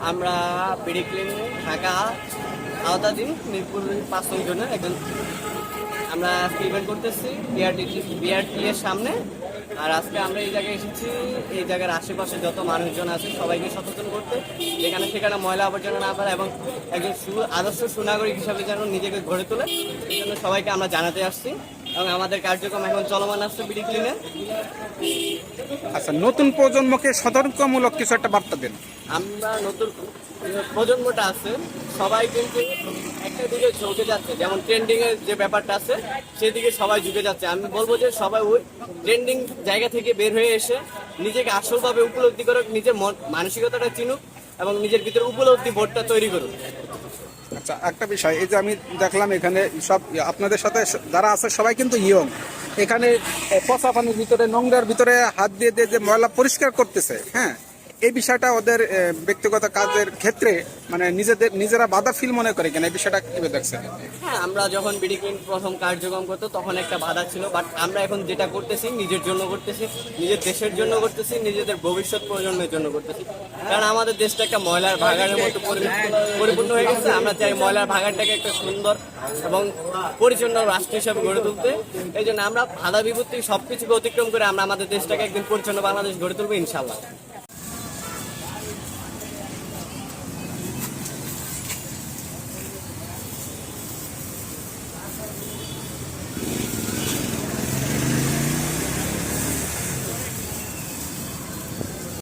আমরা BD clinic Dhaka আওতাধীন মিরপুর পাঁচ নং জন্য একজন। আমরা আজকে ইভেন্ট করতেছি বিআরটি বিআরটি এর সামনে। আর আজকে আমরা এই জায়গায় এসেছি, এই জায়গার আশেপাশে যত মানুষজন আছে, সবাইকে সচেতন করতে। যেখানে সেখানে ময়লা আবর্জনা না ফেলে এবং একজন সু- আদর্শ সুনাগরিক হিসাবে যেন নিজেকে গড়ে তোলে এই জন্য সবাইকে আমরা জানাতে আসছি। এবং আমাদের কার্যক্রম এখন চলমান আসছে বিডি ক্লিনে। আচ্ছা নতুন প্রজন্মকে সতর্কমূলক কিছু একটা বার্তা দেন। আমরা নতুন প্রজন্মটা আছে সবাই কিন্তু একটা দিকে ঝুঁকে যাচ্ছে যেমন ট্রেন্ডিং এর যে ব্যাপারটা আছে সেদিকে সবাই ঝুঁকে যাচ্ছে। আমি বলব যে সবাই ওই ট্রেন্ডিং জায়গা থেকে বের হয়ে এসে নিজেকে আসলভাবে উপলব্ধি করুক নিজের মন মানসিকতাটা চিনুক এবং নিজের ভিতরে উপলব্ধি বোর্ডটা তৈরি করুক। আচ্ছা একটা বিষয়, এই যে আমি দেখলাম এখানে সব আপনাদের সাথে যারা আছে সবাই কিন্তু ইয়ং এখানে পচা পানির ভিতরে, নোংরার ভিতরে হাত দিয়ে দিয়ে যে ময়লা পরিষ্কার করতেছে হ্যাঁ? এই বিষয়টা ওদের ব্যক্তিগত কাজের ক্ষেত্রে মানে নিজেদের, নিজেরা বাধা ফিল মনে করে কিনা, এই বিষয়টা কীভাবে দেখছেন? হ্যাঁ আমরা যখন বিডি প্রথম কার্যক্রম করতো, তখন একটা বাধা ছিল বাট আমরা এখন যেটা করতেছি, নিজের জন্য করতেছি, নিজের দেশের জন্য করতেছি, নিজেদের ভবিষ্যৎ প্রজন্মের জন্য করতেছি। কারণ আমাদের দেশটা একটা ময়লার ভাগাড়ের মতো পরিপূর্ণ হয়ে গেছে, আমরা চাই ময়লার ভাগাড়টাকে একটা সুন্দর এবং পরিচ্ছন্ন রাষ্ট্র হিসাবে গড়ে তুলতে। এই জন্য আমরা বাধা বিপত্তি সবকিছুকে অতিক্রম করে আমরা আমাদের দেশটাকে একদিন পরিচ্ছন্ন বাংলাদেশ গড়ে তুলবো ইনশাল্লাহ